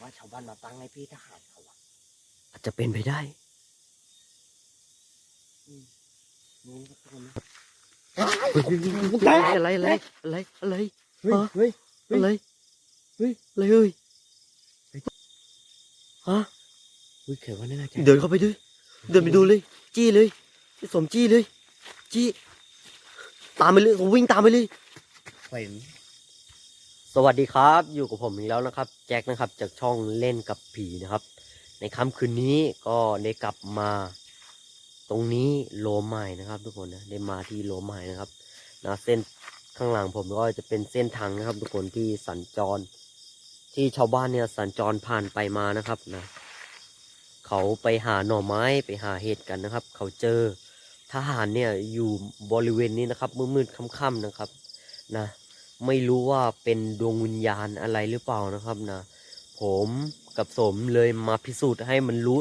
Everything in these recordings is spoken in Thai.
ว่าชาวบ้านมาตั้งให้พี่ทหารเขาวะอาจจะเป็นไปได้นู้นก็ตรงนี้เฮ้ยเฮ้ยเฮ้ยอะไรอะไรอะไรอะไรเฮ้ยเฮ้ยอะไรเฮ้ยอะไรเฮ้ยฮะเฮ้ยเขียนว่าน่าจะเดินเข้าไปด้วยเดินไปดูเลย จี้เลยสมจี้เลย จี้ตามไปเลยวิ่งตามไปเลยเห็น สวัสดีครับอยู่กับผมอีกแล้วนะครับ แจ็คนะครับจากช่องเล่นกับผีนะครับ ในค่ำคืนนี้ก็ได้กลับมา ตรงนี้โลใหม่นะครับ ทุกคนนะได้มาที่โลใหม่นะครับนะเส้นข้างหลังผมก็จะเป็นเส้นทางนะครับ ทุกคนที่สัญจร ที่ชาวบ้านเนี่ยสัญจรผ่านไปมานะครับนะเขาไปหาหน่อไม้ไปหาเห็ดกันนะครับ เขาเจอทหารเนี่ยอยู่บริเวณนี้นะครับมืดๆค่ำๆนะครับ นะ ไม่รู้ว่าเป็นดวงวิญญาณอะไรหรือเปล่านะครับนะผมกับสมเลยมาพิสูจน์ให้มันรู้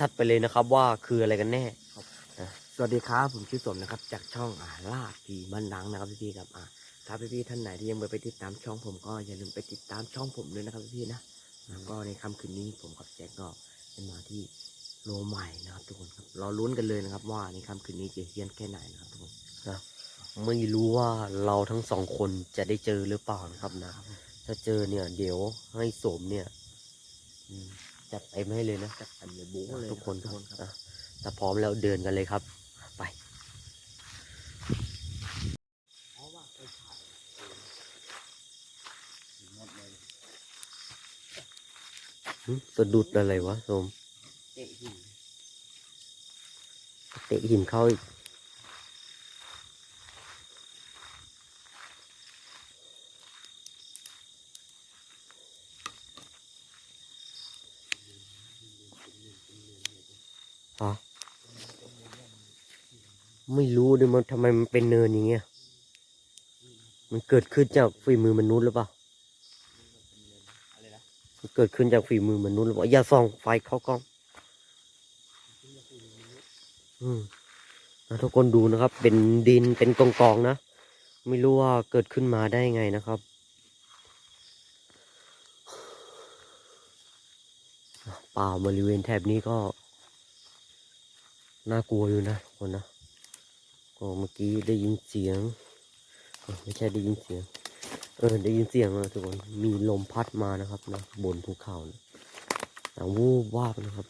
ชัดๆไปเลยนะครับ ว่าคืออะไรกันแน่สวัสดีครับผมชื่อสมนะครับ จากช่องอ่าล่าผีบ้านดังนะครับพี่ๆครับอ่าถ้าพี่ๆท่านไหนที่ยังไม่ไปติดตามช่องผมก็อย่าลืมไปติดตามช่องผมด้วยนะครับพี่ๆนะแล้วก็ในค่ำคืนนี้ผมกับแจ็คก็จะมาที่โลใหม่นะครับทุกคนครับรอลุ้นกันเลยนะครับ ว่าในค่ำคืนนี้จะเฮี้ยนแค่ไหนนะครับทุกคน ไม่รู้ว่าเราทั้งสองคนจะได้เจอหรือเปล่านะครับนะ ถ้าเจอเนี่ย เดี๋ยวให้สมเนี่ยอืมจัดเต็มให้เลยนะจัดเต็มเลยบู๊เลยทุกคนทุกคนอะถ้าพร้อมแล้วเดินกันเลยครับ ไปเพราะว่าเคยถ่ายหมดเลยหึสะดุดอะไรวะสมเตะหินเตะหินเข้าอีก ไม่รู้ดิมันทำไมมันเป็นเนินอย่างเงี้ย มันเกิดขึ้นจากฝีมือมนุษย์หรือเปล่ามันเกิดขึ้นจากฝีมือมนุษย์หรือเปล่าอย่าส่องไฟเข้ากล้อง อืมนะทุกคนดูนะครับ เป็นดินเป็นกองกองนะ ไม่รู้ว่าเกิดขึ้นมาได้ไงนะครับป่าบริเวณแถบนี้ก็ น่ากลัวอยู่นะคนนะ ก็เมื่อกี้ได้ยินเสียงไม่ใช่ได้ยินเสียง เออได้ยินเสียงนะทุกคนมีลมพัดมานะครับนะบนภูเขานะแต่วูบวาบนะครับ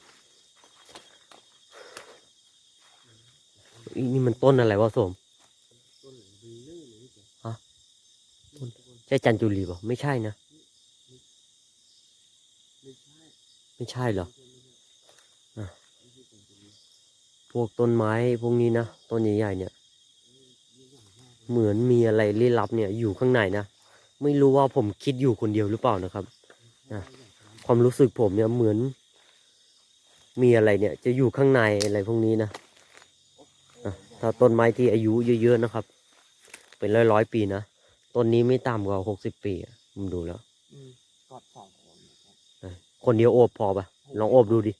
อีนี่มันต้นอะไรวะสมต้นลื่นเลยพี่แจ๊ฮะต้นใช่จันจุลีป่ะไม่ใช่นะไม่ใช่ไม่ใช่เหรอพวกต้นไม้พวกนี้นะ ต้นใหญ่ๆเนี่ยนี่ย เหมือนมีอะไรลี้ลับเนี่ยอยู่ข้างในนะไม่รู้ว่าผมคิดอยู่คนเดียวหรือเปล่านะครับอะความรู้สึกผมเนี่ยเหมือน มีอะไรเนี่ย จะอยู่ข้างในอะไรพวกนี้นะอะถ้าต้นไม้ที่อายุเยอะๆนะครับ เป็นร้อยๆปีนะต้นนี้ไม่ต่ำกว่าหกสิบปีผมดูแล้วกอดสองคนนะครับเออคนเดียวโอบพอปะลองโอบดูดิ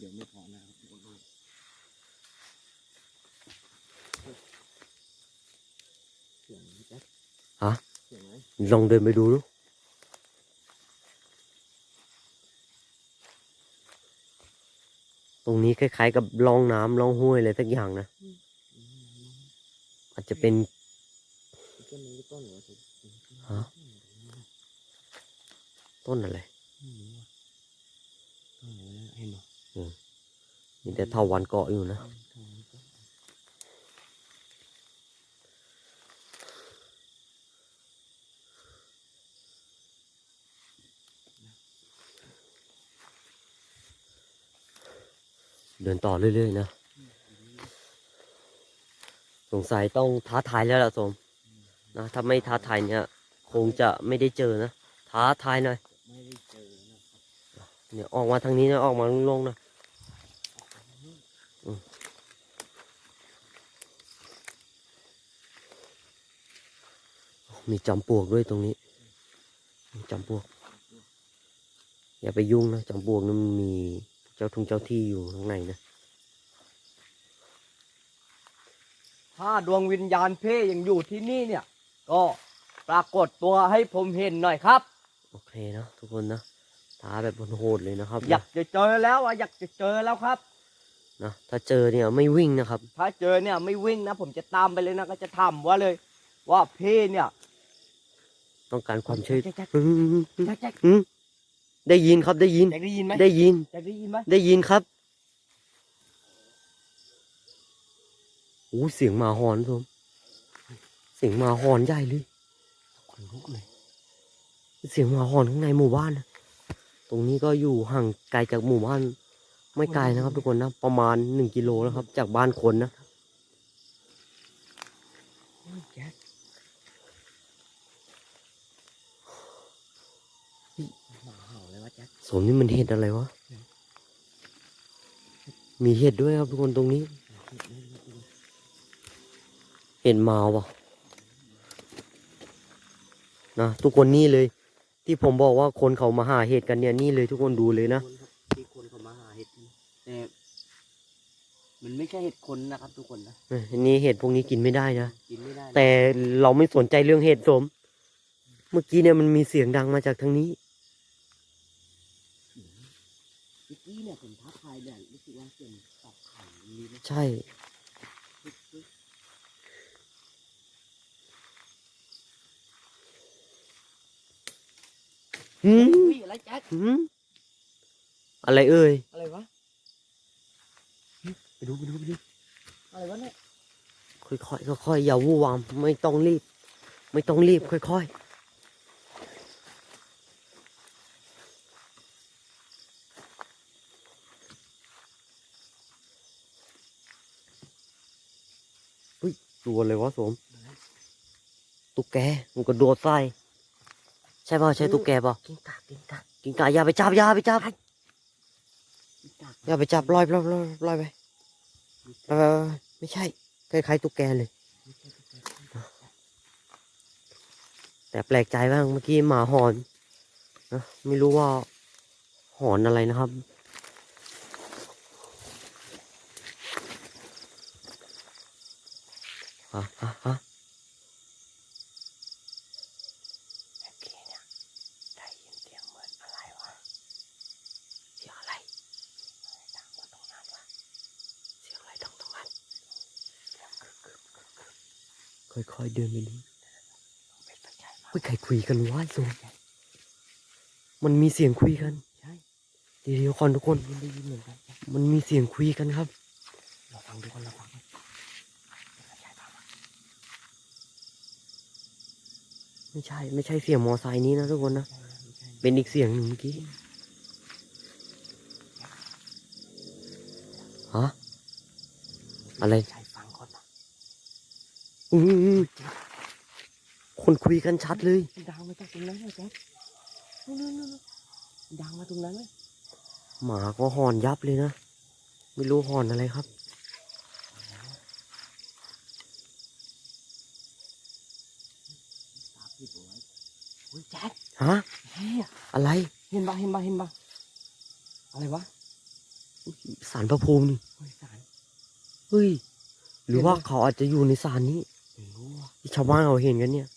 เดียวไม่พอนะครับทุกคนดูเสียงพี่แจ๊คฮะเสียงไหมลองเดินไปดูดูตรงนี้คล้ายๆกับร่องน้ำร่องห้วยอะไรสักอย่างนะอืมอาจจะเป็นต้นนี้ต้นหรือว่าต้นฮะต้นอะไรไม่รู้อะต้นอะไรนะเห็นไหม มีแต่เถาวันเกาะอยู่นะ เดินต่อเรื่อยๆนะ สงสัยต้องท้าทายแล้วล่ะสมนะถ้าไม่ท้าทายเนี่ย คงจะไม่ได้เจอนะ ท้าทายหน่อยเนี่ยออกมาทางนี้นะออกมาลงๆนะ มีจอมปลวกด้วยตรงนี้ มีจอมปลวก อย่าไปยุ่งนะจอมปลวกนั้นมันมีเจ้าทุงเจ้าที่อยู่ข้างในนะทถ้าดวงวิญญาณเพ่ยังอยู่ที่นี่เนี่ย ก็ปรากฏตัวให้ผมเห็นหน่อยครับ โอเคนะทุกคนนะท้าแบบโหดๆเลยนะครับอยากจะเจอแล้วอะอยากจะเจอแล้วครับนะถ้าเจอเนี่ยไม่วิ่งนะครับ ถ้าเจอเนี่ยไม่วิ่งนะ ผมจะตามไปเลยนะก็จะถามว่าเลย ว่าเพ่เนี่ย ต้องการความช่วยแจ็คแจ็คอืมแจ็คแจ็คอืมได้ยินครับได้ยินแจ็คได้ยินไหมได้ยินแจ็คได้ยินไหมได้ยินครับโอ้เสียงหมาหอนผมเสียงหมาหอนใหญ่เลยขนลุกเลยเสียงหมาหอนข้างในหมู่บ้านนะตรงนี้ก็อยู่ห่างไกลจากหมู่บ้าน ไม่ไกลนะครับทุกคนนะประมาณหนึ่งกิโลแล้วครับ จากบ้านคนนะ โอ้ยแจ็คเฮ้ยหมาเห่าเลยวะแจ็ค ส มนี่มันเห็ดอะไรวะ มีเห็ดด้วยครับทุกคนตรงนี้ เห็ดมาว่ะนะทุกคนนี่เลย ที่ผมบอกว่าคนเขามาหาเห็ดกันเนี่ยนี่เลยทุกคนดูเลยนะคนครับที่คนเขามาหาเห็ดกันแต่มันไม่ใช่เห็ดคนนะครับ ทุกคนนะเออนี่เห็ดพวกนี้กินไม่ได้นะกินไม่ได้นะแต่เราไม่สนใจเรื่องเห็ดสม เมื่อกี้เนี่ยมันมีเสียงดังมาจากทางนี้ เมื่อกี้เนี่ยผมท้าทายเนี่ยรู้สึกว่าเสียงตอบไข่มีไหม ใช่หืมเฮ้ยอะไรแจ็คหืมอะไรเอ่ย อะไรวะเฮ้ยไปดูไปดูไปดูอะไรวะเนี่ย ค่อยๆค่อยๆอย่าวู่วามไม่ต้องรีบ ไม่ต้องรีบค่อยๆ ตัวอะไรวะสม ตุ๊กแกมันก็โดดใส่ใช่ป่ะใช่ตุ๊กแกป่ะกินกากกินกากกินกาอย่าไปจับอย่าไปจับกินกากอย่าไปจับลอยลอยลอยลอยไปลอยไปลอยไปไม่ใช่คล้ายๆตุ๊กแกเลย แต่แปลกใจบ้างเมื่อกี้หมาหอนนะไม่รู้ว่าหอนอะไรนะครับ ฮะฮะฮะเมื่อกี้เนี่ยได้ยินเสียงเหมือนอะไรวะ เสียงอะไรดังมาตรงนั้นวะเสียงอะไรดังตรงนั้นค่อยๆเดินไปดูเป็นไปใช่ปะเฮ้ยใครคุยกันวะไอ้โซมมันมีเสียงคุยกันใช่เดี๋ยวๆก่อนทุกคนได้ยินเหมือนกัน มันมีเสียงคุยกันครับ เราฟังดูกันเราฟังกันเป็นไปใช่ปะวะ ไม่ใช่ ไม่ใช่เสียงมอไซค์นี้นะทุกคนนะใช่นะไม่ใช่นะเป็นอีกเสียงหนึ่งเมื่อกี้ฮะอะไรใช่ฟังก่อนนะอืมคนคุยกันชัดเลยมันดังมาจากตรงนั้นเลยแจ๊คนู่นนู่นนู่นมันดังมาตรงนั้นเลยหมาก็หอนยับเลยนะ ไม่รู้หอนอะไรครับ ตาปิดเอาไว้ เฮ้ยแจ๊คฮะเฮ้ยอะไร เห็นปะเห็นปะเห็นปะอะไรวะสารพระภูมินี่เฮ้ยสารเฮ้ย หรือว่าเห็นไหมเขาอาจจะอยู่ในสารนี้ไม่รู้ว่ะที่ชาวบ้านเขาเห็นกันเนี่ย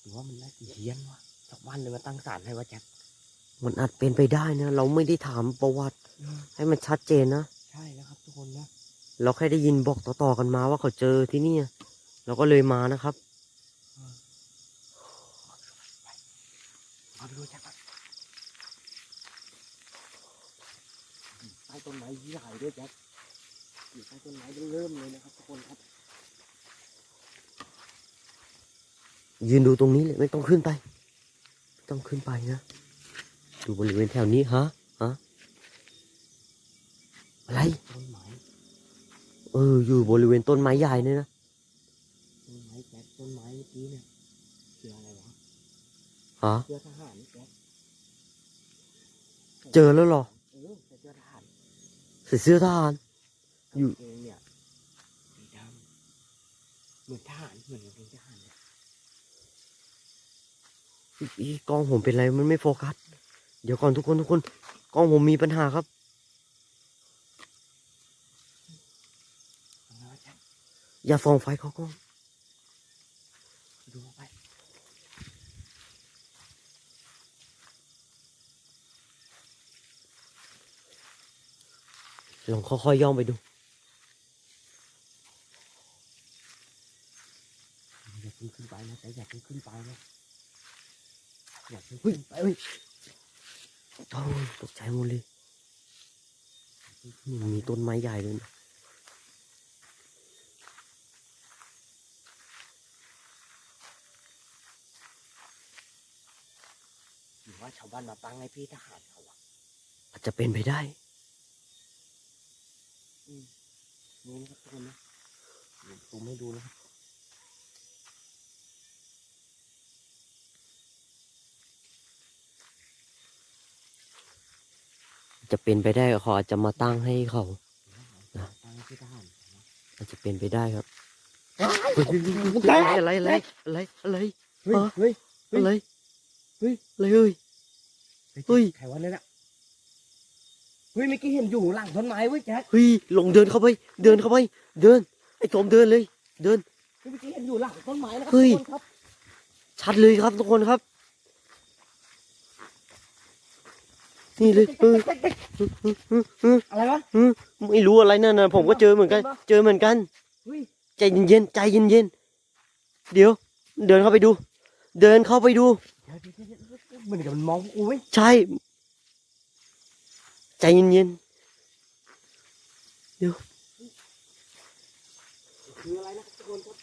หรือว่ามันน่าจะเฮี้ยนวะชาวบ้านเลยมาตั้งศาลให้วะแจ๊คมันอาจเป็นไปได้นะเราไม่ได้ถามประวัติ ให้มันชัดเจนนะใช่นะครับทุกคนนะเราแค่ได้ยินบอกต่อๆกันมาว่าเขาเจอที่เนี่ยเราก็เลยมานะครับ เอาไปดูแจ๊คปะใต้ต้ นไม้ใหญ่ด้วยแจ๊คอยู่ใต้ต้นไม้เริ่มเลยนะครับทุกคนครับ ยืนดูตรงนี้เลยไม่ต้องขึ้นไปไม่ต้องขึ้นไปนะ ดูบริเวณแถวนี้ฮะฮะอะไรต้นไม้เออ อยู่บริเวณต้นไม้ใหญ่เนี่ยนะต้นไม้แจ๊คต้นไม้เมื่อกี้เนี่ยเสืออะไรวะฮะเสือทหารแจ๊คเจอแล้วเหรอเออใส่เสื้อทหารใส่เสื้อทหารอยู่กางเกงเนี่ยสีดำเหมือนทหารเหมือนกางเกงทหารเลยอีอีกล้องผมเป็นไรมันไม่โฟกัส เดี๋ยวก่อนทุกคนทุกคนกล้องผมมีปัญหาครับเอาละแจ๊คอย่าส่องไฟเขากล้อง ลองค่อยๆย่องไปดูอย่าเพิ่งขึ้นไปนะแต่อย่าเพิ่งขึ้นไปนะอย่าเพิ่งขึ้นไปเฮ้ยโอ้ยตกใจหมดเลยนี่มีต้นไม้ใหญ่เลยนะหรือว่าชาวบ้านมาตั้งให้พี่ทหารเขาอะอาจจะเป็นไปได้ นี่นะครับทุกคนนะเดี๋ยวซูมให้ดูนะครับจะเป็นไปได้เขาอาจจะมาตั้งให้เขาตั้งให้พี่ทหารอาจจะเป็นไปได้ครับเฮ้ยอะไรอะไรอะไรอะไรอะไรเฮ้ยเฮ้ยอะไรเฮ้ยอะไรเฮ้ยเฮ้ยใครวะเนี่ยน่ะ เฮ้ยเมื่อกี้เห็นอยู่หลังต้นไม้เว้ยแจ๊คเฮ้ยลงเดินเข้าไป เดินเข้าไป เดิน ไอ้โจมเดินเลย เดิน เฮ้ยเมื่อกี้เห็นอยู่หลังต้นไม้นะครัเฮ้ย ทุกคนครับชัดเลยครับทุกคนครับ นี่เลยเออเออเออเอออะไรวะเออไม่รู้อะไรนั่นนะผมก็เจอเหมือนกัน เจอเหมือนกัน เฮ้ยใจเย็นๆใจเย็นๆเดี๋ยว เดินเข้าไปดู เดินเข้าไปดู เดี๋ยวเดี๋ยวเดี๋ยวเดี๋ยวเหมือนกับมันมองกูเว้ย ใช่ ใจเย็นคืออะไรนะทุกคนครับ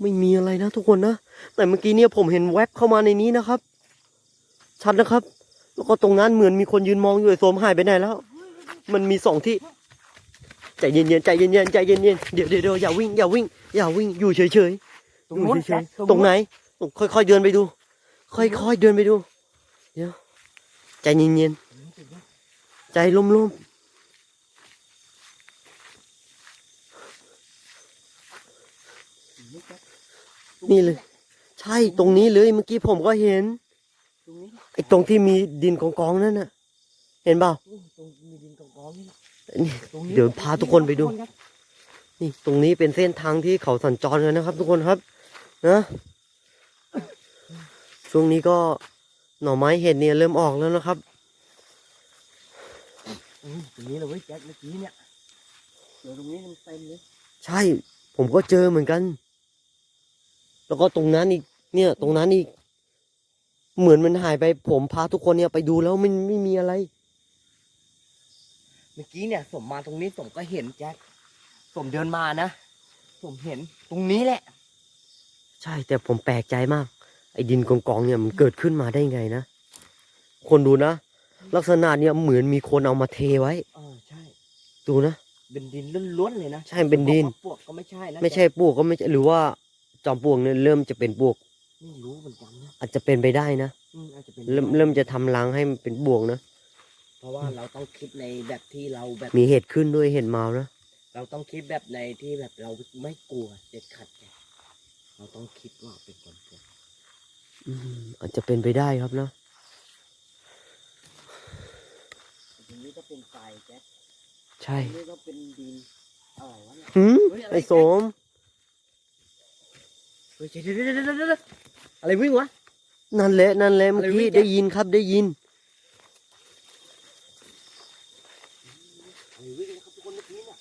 ไม่มีอะไรนะทุกคนนะ แต่เมื่อกี้เนี่ยผมเห็นแวบเข้ามาในนี้นะครับ ชัดนะครับ แล้วก็ตรงนั้นเหมือนมีคนยืนมองอยู่ไอ้โสมหายไปไหนแล้ว มันมีสองที่ใจเย็นๆใจเย็นๆใจเย็นๆเดี๋ยวเดี๋ยวเดี๋ยวอย่าวิ่งอย่าวิ่งอย่าวิ่งอยู่เฉยๆ อยู่เฉยแจ๊คๆตรงไหนตรงค่อยๆเดินไปดู ค่อยๆเดินไปดู เดี๋ยว ใจเย็นๆ ใจร่มๆนี่เลย ใช่ตรงนี้เลยเมื่อกี้ผมก็เห็นตรงนี้ไอ้ตรงที่มีดินกองๆนั่นน่ะ เห็นเปล่าอุ้ยตรงมีดินกองๆนี่นี่ตรงนี้เดี๋ยวพาทุกคนไปดูครับนี่ตรงนี้เป็นเส้นทางที่เขาสัญจรกันนะครับ ทุกคนครับ นะช่วงนี้ก็หน่อไม้เห็ดเนี่ยเริ่มออกแล้วนะครับอืมตรงนี้เลยเว้ยแจ็คเมื่อกี้เนี่ยเดี๋ยวตรงนี้มันเต็มเลยใช่ ผมก็เจอเหมือนกัน แล้วก็ตรงนั้นอีกเนี่ย ตรงนั้นอีก เหมือนมันหายไป ผมพาทุกคนเนี่ยไปดูแล้วมันไม่มีอะไร เมื่อกี้เนี่ย สมมาตรงนี้สมก็เห็นแจ็คสมเดินมานะ สมเห็นตรงนี้แหละ ใช่แต่ผมแปลกใจมาก ไอ้ดินกองๆเนี่ยมันเกิดขึ้นมาได้ไงนะ คนดูนะ ลักษณะเนี่ยเหมือนมีคนเอามาเทไว้ เออใช่ ดูนะ เป็นดินล้วนๆเลยนะใช่เป็นดิน บอกว่าปวกก็ไม่ใช่นะไม่ใช่ปลวกก็ไม่ใช่หรือว่าจอมปลวกเนี่ยเริ่มจะเป็นปลวก ไม่รู้เหมือนกันนะอาจจะเป็นไปได้นะ อืมอาจจะเป็นเริ่มเริ่มจะทำรังให้มันเป็นบวกนะ เพราะว่าเราต้องคิดในแบบที่เราแบบ มีเห็ดขึ้นด้วยเห็ดเมานะ เราต้องคิดแบบในที่แบบเราไม่กลัวเด็ดขาดไง เราต้องคิดว่าเป็นคนปวกอืมอาจจะเป็นไปได้ครับนะตรงนี้ก็เป็นไฟแจ๊คใช่ตรงนี้ก็เป็นดินอะไรวะเนี่ยหืมเฮ้ยอะไรไอ้โสมเฮ้ยเดี๋ยวเดี๋ยวเดี๋ยวเดี๋ยวเดี๋ยวอะไรวิ่งวะ นั่นแหละนั่นแหละเมื่ออะไรวิ่กี้งจ๊ะได้ยินครับได้ยิน อะไรวิ่งนะครับทุกคนเมื่อกี้เนี่ย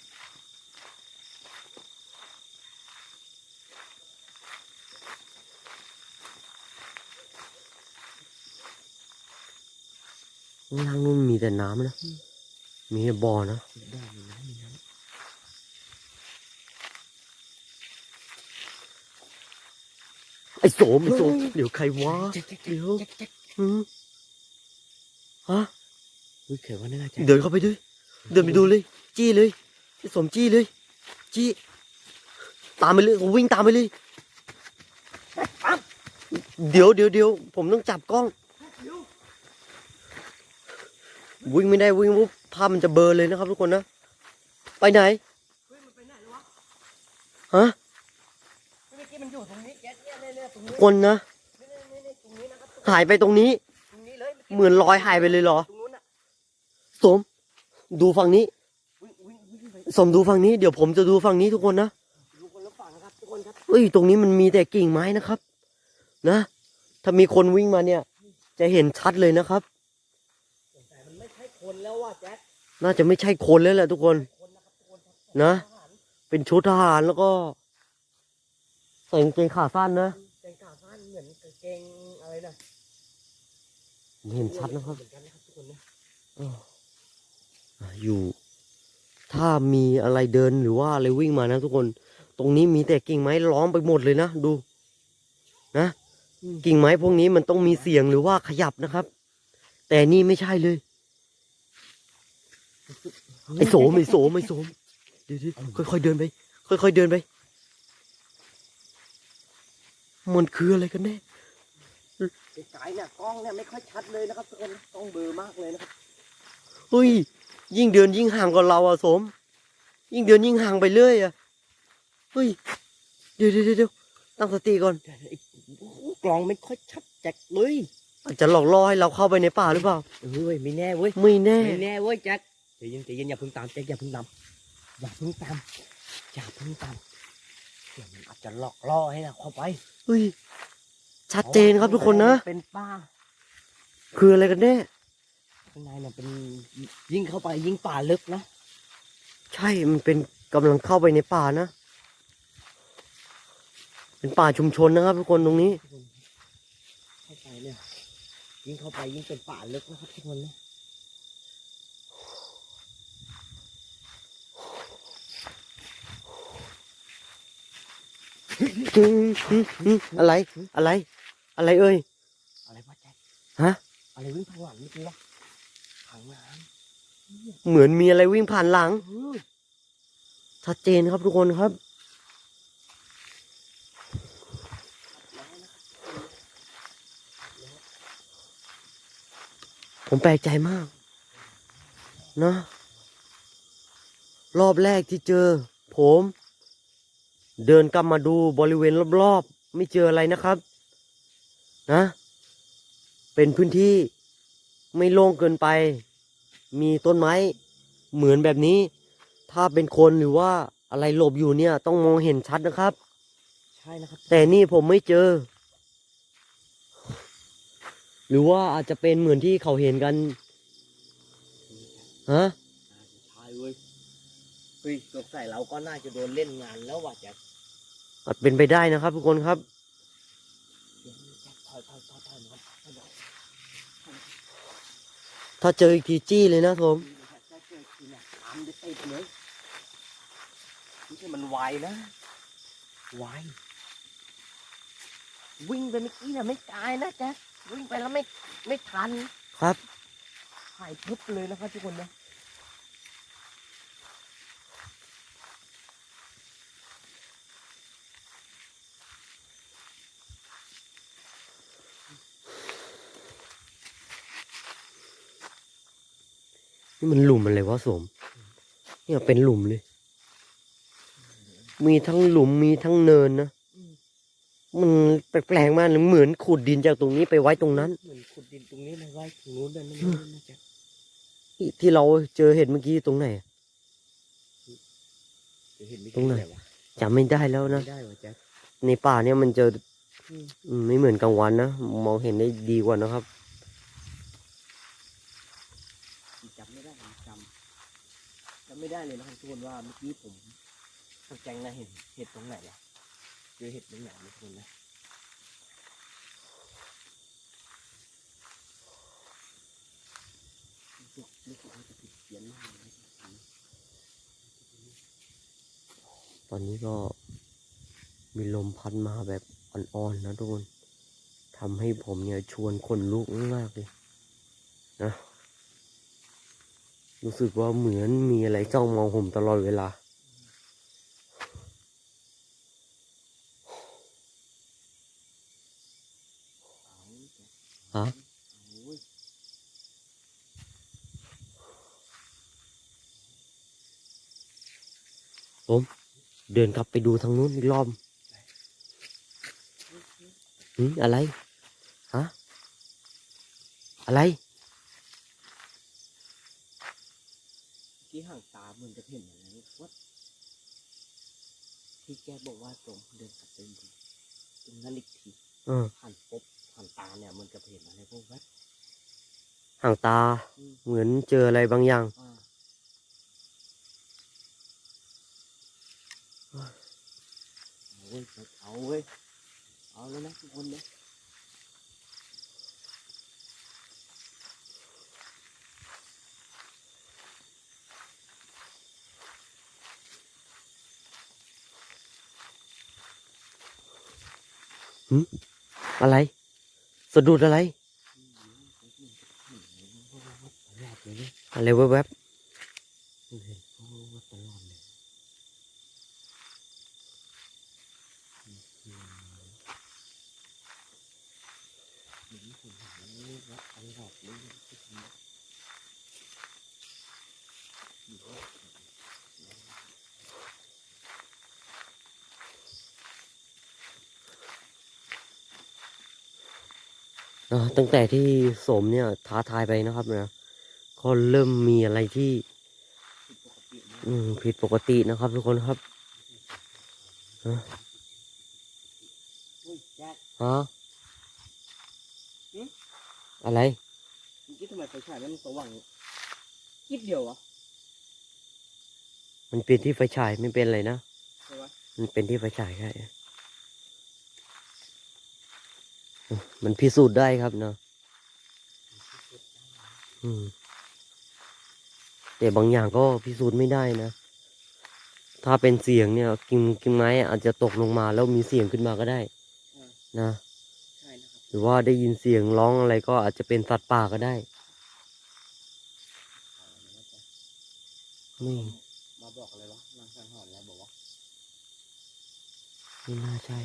ข้างล่างนู่นมีแต่น้ำนะ มีแต่บ่อนะได้มีน้ำมีน้ไอ้โสมไอ้โสมเดี๋ยวใครวะำแจ๊คแจ๊คเดี๋ยวแจ๊คแจ๊คหืมฮะอุ้ยเขียนว่าน่าจะเดินเข้าไปด้วย เดินไปดูเลย จี้เลยไอ้โสมจี้เลย จี้ ตามไปเลยวิ่งตามไปเลย เดี๋ยวเดี๋ยวเดี๋ยวผมต้องจับกล้อง วิ่งไม่ได้วิ่งปุ๊บภาพมันจะเบลอเลยนะครับ ทุกคนนะ ไปไหนเฮ้ยมันไปไหนแล้ววะฮะเมื่อกี้มันอยู่ตรงนี้แจ๊คเนี่ยเนี่ยเนี่ยตรงนี้คนนะ หายไปตรงนี้ เหมือนลอยหายไปเลยเหรอ สม ดูฝั่งนี้ สมดูฝั่งนี้ เดี๋ยวผมจะดูฝั่งนี้ทุกคนนะดูคนละฝั่งนะครับทุกคนครับเอ้ย ตรงนี้มันมีแต่กิ่งไม้นะครับ นะ ถ้ามีคนวิ่งมาเนี่ย จะเห็นชัดเลยนะครับ คนแล้วว่ะแจ็คน่าจะไม่ใช่คนแล้วแหละทุกคนคนนะครับทุกคนครับนะทหารเป็นชุดทหารแล้วก็ใส่กางเกงขาสั้นนะแต่งกาสั้นเหมือนกางเกงอะไรนะผมเห็นชัดนะครับเหมือนกันนะครับทุกคนนะอะอยู่ถ้ามีอะไรเดินหรือว่าอะไรวิ่งมานะทุกคน ตรงนี้มีแต่กิ่งไม้ล้อมไปหมดเลยนะดูนะกิ่งไม้พวกนี้มันต้องมีเสียงหรือว่าขยับนะครับ แต่นี่ไม่ใช่เลย ไอ้โสมไอ้โสมไอ้โสมเดี๋ยวๆค่อยๆเดินไป ค่อยๆเดินไป มันคืออะไรกันแน่ไกลๆเนี่ยกล้องเนี่ยไม่ค่อยชัดเลยนะครับทุกคนกล้องเบลอมากเลยนะครับเฮ้ย ยิ่งเดินยิ่งห่างกว่าเราอะโสม ยิ่งเดินยิ่งห่างไปเรื่อยอะเฮ้ย เดี๋ยวเดี๋ยวเดี๋ยวตั้งสติก่อนแต่ไอ้กล้องไม่ค่อยชัดแจ็คเลยอาจจะหลอกล่อให้เราเข้าไปในป่าหรือเปล่าเฮ้ยไม่แน่เว้ยไม่แน่ไม่แน่เว้ยแจ็ค ใจเย็นใจเย็นอย่าเพิ่งตามแจ็คอย่าเพิ่งตามอย่าเพิ่งตามอย่าเพิ่งตามเดี๋ยวมันอาจจะหลอกล่อให้เราเข้าไปเฮ้ยชัดเจนครับทุกคนนะเป็นป้า คืออะไรกันแน่ข้างในเนี่ยเป็นยิ่งเข้าไปยิ่งป่าลึกนะใช่มันเป็นกำลังเข้าไปในป่านะ เป็นป่าชุมชนนะครับ ทุกคนตรงนี้ เข้าไปเนี่ยยิ่งเข้าไปยิ่งเป็นป่าลึกนะครับทุกคนนะ อืมอืมอืมอะไรอะไร อะไรเอ่ยอะไรวะแจ็คฮะ อะไรวิ่งทางหลังนี่คือวะทางน้เหมือนมีอะไรวิ่งผ่านหลังำเออชัดเจนครับทุกคนครับผมแปลกใจมากนะรอบแรกที่เจอ ผม เดินกลับมาดูบริเวณรอบๆ ไม่เจออะไรนะครับ นะ เป็นพื้นที่ไม่โล่งเกินไป มีต้นไม้เหมือนแบบนี้ ถ้าเป็นคนหรือว่าอะไรหลบอยู่เนี่ย ต้องมองเห็นชัดนะครับ ใช่นะครับ แต่นี่ผมไม่เจอ หรือว่าอาจจะเป็นเหมือนที่เขาเห็นกันฮะ ใช่เว้ยเฮ้ยสงสัยเราก็น่าจะโดนเล่นงานแล้วว่ะแจ็ค อาจเป็นไปได้นะครับ ทุกคนครับเดี๋ยวแจ็คถอยถอยถอยถอยมาถอยมาถ้าเจออีกทีจี้เลยนะผมแจ็คเจอทีเนี่ยตามจะติดเลยนี่คือมันไวนะไววิ่งไปเมื่อกี้เนี่ยไม่ตายนะแจ็ควิ่งไปแล้วไม่ไม่ทันครับหายพึบเลยนะครับทุกคนนะ นี่มันหลุมอะไรวะสม เนี่ยเป็นหลุมเลย มีทั้งหลุมมีทั้งเนินนะ มันแปลกๆมากเลยเหมือนขุดดินจากตรงนี้ไปไว้ตรงนั้น เหมือนขุดดินตรงนี้มาไว้ตรงนู้นนั่นนั่นนั่นนะแจ็คที่ที่เราเจอเห็ดเมื่อกี้ตรงไหนอะเดี๋ยวเห็นไม่ตรงไหนวะจำไม่ได้แล้วนะไม่ได้วะแจ็คในป่าเนี่ยมันเจออืมอืมไม่เหมือนกลางวันนะมองเห็นได้ดีกว่านะครับ จำไม่ได้ผมจำจำ ไม่ได้เลยนะครับทุกคนว่าเมื่อกี้ผมตกใจนะเห็นเห็ดตรงไหนล่ะเจอเห็ดตรงไหนนะทุกคนนะรู้สึกอาจะผิดเพี้ยนมากเลยตอนนี้ก็มีลมพัดมาแบบอ่อนๆนะทุกคนทำให้ผมเนี่ยชวนขนลุกมากเลยนะ รู้สึกว่าเหมือนมีอะไรจ้องมองผมตลอดเวลา ฮะเอาเว้ยเดินกลับไปดูทางนู้นอีกรอบหืมอะไร ฮะ อะไร ที่ห่างตาเหมือนจะเห็นอะไรว่าที่แกบอกว่าตรงเดินกลับไปดูตรงนั้นอีกทีเออหันปุ๊บหันตาเนี่ยเหมันจะเห็นอะไรพวกแวบห่างตาอืมเหมือนเจออะไรบางอย่างอ่าเอาเว้ยเอาเว้ยเอาเลยนะทุกคนเนี่ย อะไร สะดุดอะไร อะไรแวบๆห็นเขาว่าตลอดเลยเหมือนผมเห็นว่าตลอดเลยทุกคน ๆ นะตั้งแต่ที่สมเนี่ยท้าทายไปนะครับนะก็เริ่มมีอะไรที่ผิดปกตินะอืมผิดปกตินะครับ ทุกคนครับเฮ้ยแจ๊คฮะหึอะไรเมื่อกี้ทำไมไฟฉายมันสว่างคิดเดียววะมันเป็นที่ไฟฉายไม่เป็นอะไรนะใช่ปะมันเป็นที่ไฟฉายแค่ มันพิสูจน์ได้ครับเนาะอืมแต่บางอย่างก็พิสูจน์ไม่ได้นะ ถ้าเป็นเสียงเนี่ยกิ่งกิ่งไม้อาจจะตกลงมาแล้วมีเสียงขึ้นมาก็ได้นะใช่นะครับหรือว่าได้ยินเสียงร้องอะไรก็อาจจะเป็นสัตว์ป่าก็ได้ไม่มาบอกอะไรวะนางสังหรณ์อะไรบอกว่าไม่น่าใช่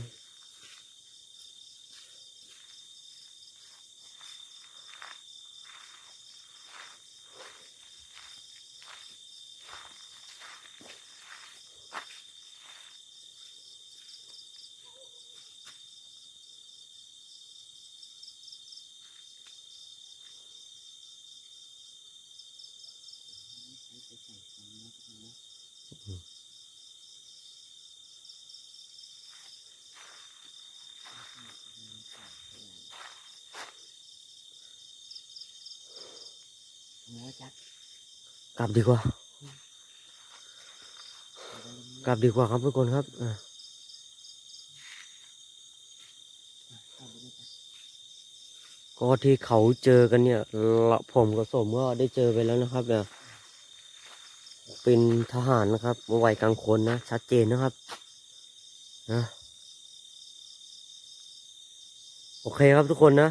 กลับดีกว่า กลับดีกว่าครับทุกคนครับก็ที่เขาเจอกันเนี่ยละผมกับสมก็ได้เจอไปแล้วนะครับเนี่ยเป็นทหารนะครับวัยกลางคนนะ ชัดเจนนะครับนะโอเคครับทุกคนนะ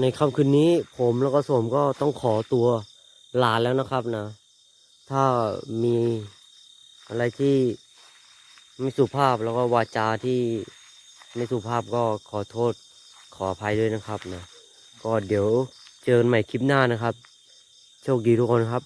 ในค่ำคืนนี้ผมแล้วก็สมก็ต้องขอตัว ลาแล้วนะครับนะ ถ้ามีอะไรที่ไม่สุภาพแล้วก็วาจาที่ไม่สุภาพก็ขอโทษขออภัยด้วยนะครับนะ ก็เดี๋ยวเจอกันใหม่คลิปหน้านะครับ โชคดีทุกคนครับ